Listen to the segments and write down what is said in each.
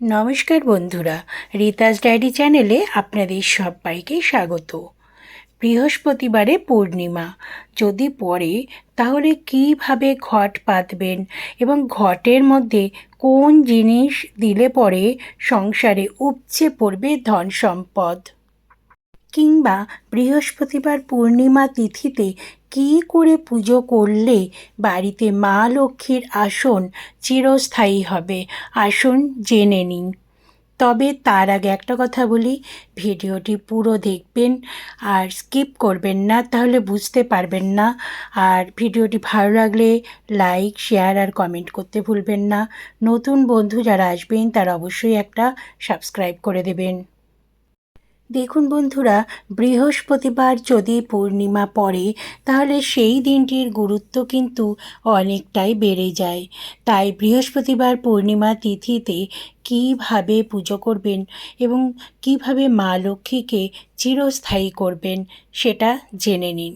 নমস্কার বন্ধুরা, রিতাস ডায়েরি চ্যানেলে আপনাদের সবাইকে স্বাগত। বৃহস্পতিবারে পূর্ণিমা, যদি পড়ে তাহলে কীভাবে ঘট পাতবেন এবং ঘটের মধ্যে কোন জিনিস দিলে পরে সংসারে উপচে পড়বে ধন সম্পদ কিংবা বৃহস্পতিবার পূর্ণিমা তিথিতে কী করে পুজো করলে বাড়িতে মা লক্ষ্মীর আসন চিরস্থায়ী হবে? আসুন জেনে নিন। তবে তার আগে একটা কথা বলি, ভিডিওটি পুরো দেখবেন আর স্কিপ করবেন না, তাহলে বুঝতে পারবেন না। আর ভিডিওটি ভালো লাগলে লাইক, শেয়ার আর কমেন্ট করতে ভুলবেন না। নতুন বন্ধু যারা আসবেন, তারা অবশ্যই একটা সাবস্ক্রাইব করে দেবেন। দেখুন বন্ধুরা, বৃহস্পতিবার যদি পূর্ণিমা পড়ে, তাহলে সেই দিনটির গুরুত্ব কিন্তু অনেকটাই বেড়ে যায়। তাই বৃহস্পতিবার পূর্ণিমা তিথিতে কীভাবে পুজো করবেন এবং কীভাবে মা লক্ষ্মীকে চিরস্থায়ী করবেন, সেটা জেনে নিন।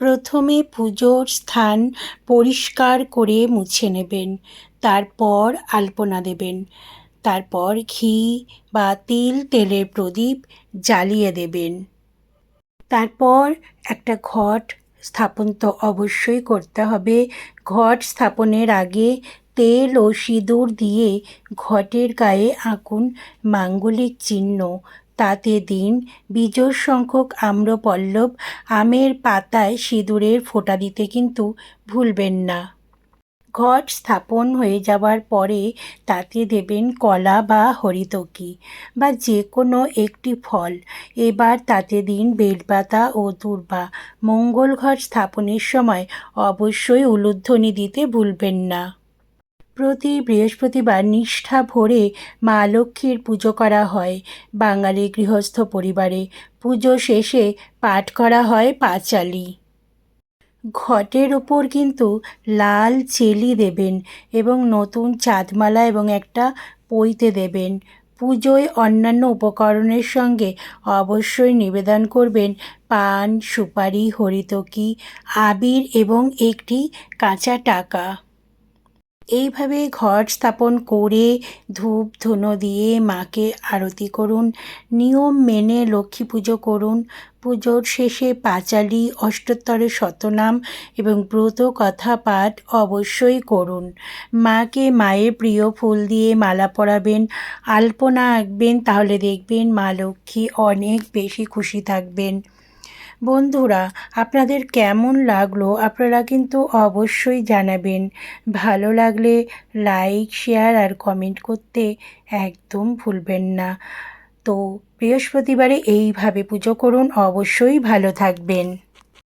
প্রথমে পুজোর স্থান পরিষ্কার করে মুছে নেবেন, তারপর আলপনা দেবেন। তারপর ঘি বা তিল তেলের প্রদীপ জ্বালিয়ে দেবেন। তারপর একটা ঘট স্থাপন তো অবশ্যই করতে হবে। ঘট স্থাপনের আগে তেল ও সিঁদুর দিয়ে ঘটের গায়ে আঁকুন মাঙ্গলিক চিহ্ন। তাতে দিন বিজোড় সংখ্যক আম্রপল্লব আমের পাতায় সিঁদুরের ফোঁটা দিতে কিন্তু ভুলবেন না। ঘট স্থাপন হয়ে যাওয়ার পরে তাতে দেবেন কলা বা হরিতকি বা যে কোনো একটি ফল। এবার তাতে দিন বেলপাতা ও দূর্বা মঙ্গল ঘট স্থাপনের সময় অবশ্যই উলুধ্বনি দিতে ভুলবেন না। প্রতি বৃহস্পতিবার নিষ্ঠা ভরে মা লক্ষ্মীর পুজো করা হয় বাঙালি গৃহস্থ পরিবারে। পুজো শেষে পাঠ করা হয় পাঁচালি। ঘটের ওপর কিন্তু লাল চেলি দেবেন এবং নতুন চাঁদমালা এবং একটা পইতে দেবেন। পুজোয় অন্যান্য উপকরণের সঙ্গে অবশ্যই নিবেদন করবেন পান, সুপারি, হরিতকি, আবির এবং একটি কাঁচা টাকা। এইভাবে ঘট স্থাপন করে ধূপ ধুনো দিয়ে মাকে আরতি করুন, নিয়ম মেনে লক্ষ্মী পুজো করুন। পুজোর শেষে পাঁচালি, অষ্টোত্তরে শতনাম এবং ব্রত কথা পাঠ অবশ্যই করুন। মাকে মায়ের প্রিয় ফুল দিয়ে মালা পরাবেন, আলপনা আঁকবেন, তাহলে দেখবেন মা লক্ষ্মী অনেক বেশি খুশি থাকবেন। বন্ধুরা, আপনাদের কেমন লাগল আপনারা কিন্তু অবশ্যই জানাবেন। ভালো লাগলে লাইক, শেয়ার আর কমেন্ট করতে একদম ভুলবেন না। তো বৃহস্পতিবারে এইভাবে পুজো করুন, অবশ্যই ভালো থাকবেন।